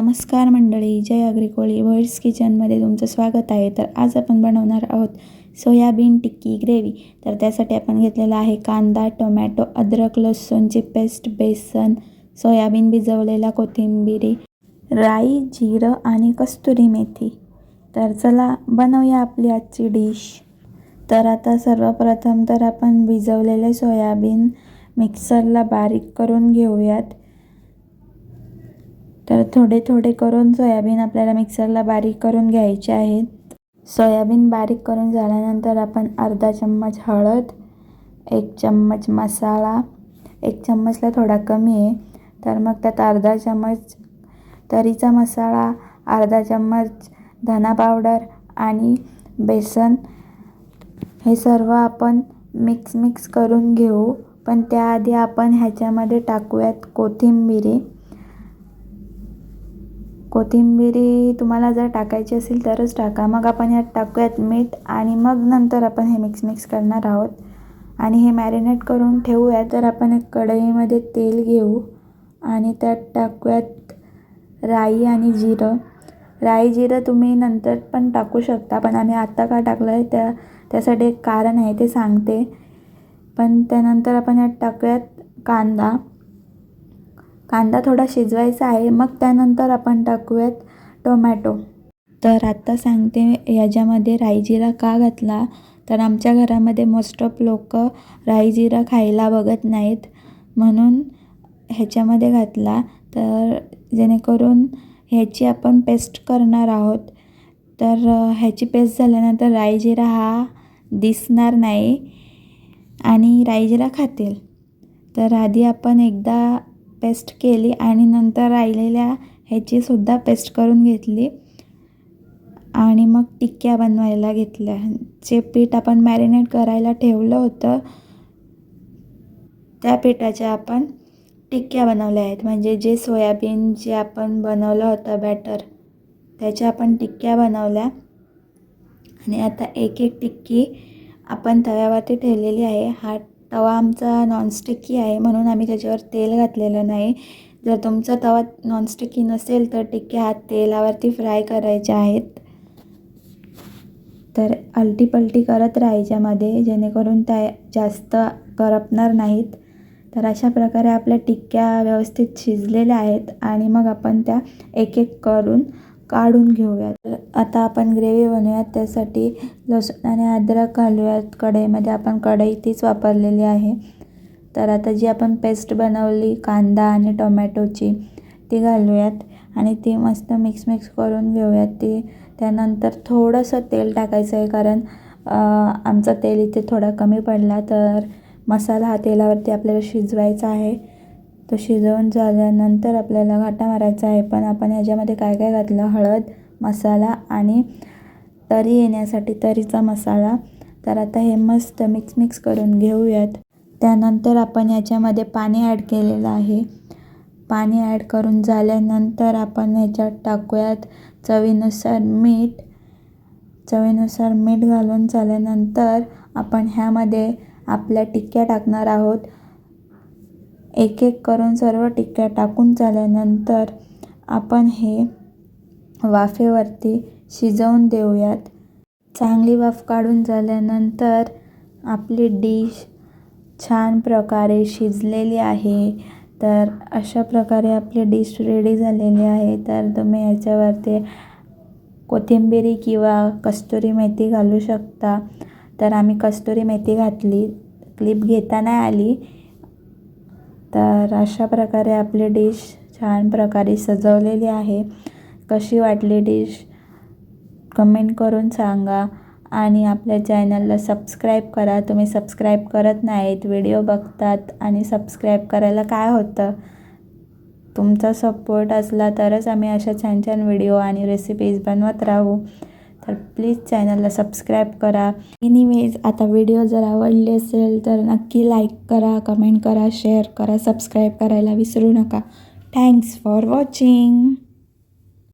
नमस्कार मंडळी जय अग्रिकोळी वर्ल्ड्स किचनमध्ये तुमचं स्वागत आहे. तर आज आपण बनवणार आहोत सोयाबीन टिक्की ग्रेव्ही. तर त्यासाठी आपण घेतलेला आहे कांदा टोमॅटो अद्रक लसूणची पेस्ट बेसन सोयाबीन भिजवलेला कोथिंबिरी राई जिरं आणि कस्तुरी मेथी. तर चला बनवूया आपली आजची डिश. तर आता सर्वप्रथम तर आपण भिजवलेले सोयाबीन मिक्सरला बारीक करून घेऊयात. तर थोडे थोडे करून सोयाबीन आपल्याला मिक्सरला बारीक करून घ्यायचे आहेत. सोयाबीन बारीक करून झाल्यानंतर आपण अर्धा चम्मच हळद एक चम्मच मसाला एक चम्मचला थोडा कमी आहे. तर मग त्यात अर्धा चम्मच तरीचा मसाला अर्धा चम्मच धना पावडर आणि बेसन. हे सर्व आपण मिक्स मिक्स करून घेऊ. पण त्याआधी आपण ह्याच्यामध्ये टाकूयात कोथिंबिरी. कोथिंबिरी तुम्हाला जर टाकायची असेल तरच टाका. मग आपण यात टाकूयात मीठ आणि मग नंतर आपण हे मिक्स मिक्स करणार आहोत. आणि हे मॅरिनेट करून ठेवूया तर आपण एक कढईमध्ये तेल घेऊ आणि त्यात टाकूयात राई आणि जिरं. राई जिरं तुम्ही नंतर पण टाकू शकता पण आम्ही आत्ता का टाकलं आहे त्या त्यासाठी एक कारण आहे ते सांगते. पण त्यानंतर आपण यात टाकूयात कांदा. कांदा थोडा शिजवायचा आहे मग त्यानंतर आपण टाकूयात टोमॅटो. तर आत्ता सांगते याच्यामध्ये राईजिरा का घातला? तर आमच्या घरामध्ये मोस्ट ऑफ लोक राई जिरा खायला बघत नाहीत. म्हणून ह्याच्यामध्ये घातला. तर जेणेकरून ह्याची आपण पेस्ट करणार आहोत. तर ह्याची पेस्ट झाल्यानंतर राईजिरा हा दिसणार नाही आणि राईजिरा खातील. तर आधी आपण एकदा पेस्ट केली आणि नंतर राहिलेल्या ह्याचीसुद्धा पेस्ट करून घेतली. आणि मग टिक्क्या बनवायला घेतल्या. जे पीठ आपण मॅरिनेट करायला ठेवलं होतं त्या पिठाच्या आपण टिक्क्या बनवल्या आहेत. म्हणजे जे सोयाबीन जे आपण बनवलं होतं बॅटर त्याच्या आपण टिक्क्या बनवल्या. आणि आता एक एक टिक्की आपण तव्यावरती ठेवलेली आहे. हा तवा आमचा नॉनस्टिकी आहे म्हणून आम्ही त्याच्यावर तेल घातलेलं नाही. जर तुमचा तवा नॉनस्टिकी नसेल तर टिक्के हात तेलावरती फ्राय करायचे आहेत. तर अलटीपलटी करत राहायच्यामध्ये जेणेकरून त्या जास्त करपणार नाहीत. तर अशा प्रकारे आपल्या टिक्क्या व्यवस्थित शिजलेल्या आहेत आणि मग आपण त्या एक एक करून काढून घेऊयात. आता आपण ग्रेव्ही बनवूयात. त्यासाठी लसूण आणि अद्रक घालूयात. कढईमध्ये आपण कढई तीच वापरलेली आहे. तर आता जी आपण पेस्ट बनवली कांदा आणि टोमॅटोची ती घालूयात आणि ती मस्त मिक्स मिक्स करून घेऊयात ती. त्यानंतर थोडंसं तेल टाकायचं आहे कारण आमचं तेल इथे थोडा कमी पडला तर मसाला हा तेलावरती आपल्याला शिजवायचा आहे. तो शिजवून झाल्यानंतर आपल्याला घाटा मारायचा आहे. पण आपण ह्याच्यामध्ये काय काय घातलं? हळद मसाला आणि तरी येण्यासाठी तरीचा मसाला. तर आता हे मस्त मिक्स मिक्स करून घेऊयात. त्यानंतर आपण ह्याच्यामध्ये पाणी ॲड केलेलं आहे. पाणी ॲड करून झाल्यानंतर आपण ह्याच्यात टाकूयात चवीनुसार मीठ. चवीनुसार मीठ घालून झाल्यानंतर आपण ह्यामध्ये आपल्या टिक्क्या टाकणार आहोत. एक एक करून सर्व टिक्क्या टाकून झाल्यानंतर आपण हे वाफेवरती शिजवून देऊयात. चांगली वाफ काढून झाल्यानंतर आपली डिश छान प्रकारे शिजलेली आहे. तर अशा प्रकारे आपली डिश रेडी झालेली आहे. तर तुम्ही याच्यावरती कोथिंबिरी किंवा कस्तुरी मेथी घालू शकता. तर आम्ही कस्तुरी मेथी घातली. क्लिप घेता नाही आली. तर अशा प्रकारे आपली डिश छान प्रकारे सजवलेली आहे. कशी वाटली डिश? कमेंट करून सांगा आणि आपल्या चॅनलला सबस्क्राईब करा. तुम्ही सबस्क्राईब करत नाहीत व्हिडिओ बघतात आणि सबस्क्राईब करायला काय होतं? तुमचा सपोर्ट असला तरच आम्ही अशा छान छान व्हिडिओ आणि रेसिपीज बनवत राहू. तर प्लीज चॅनलला सबस्क्राईब करा. एनिवेज आता व्हिडिओ जर आवडले असेल तर नक्की लाईक करा कमेंट करा शेअर करा सबस्क्राईब करायला विसरू नका. Thanks for watching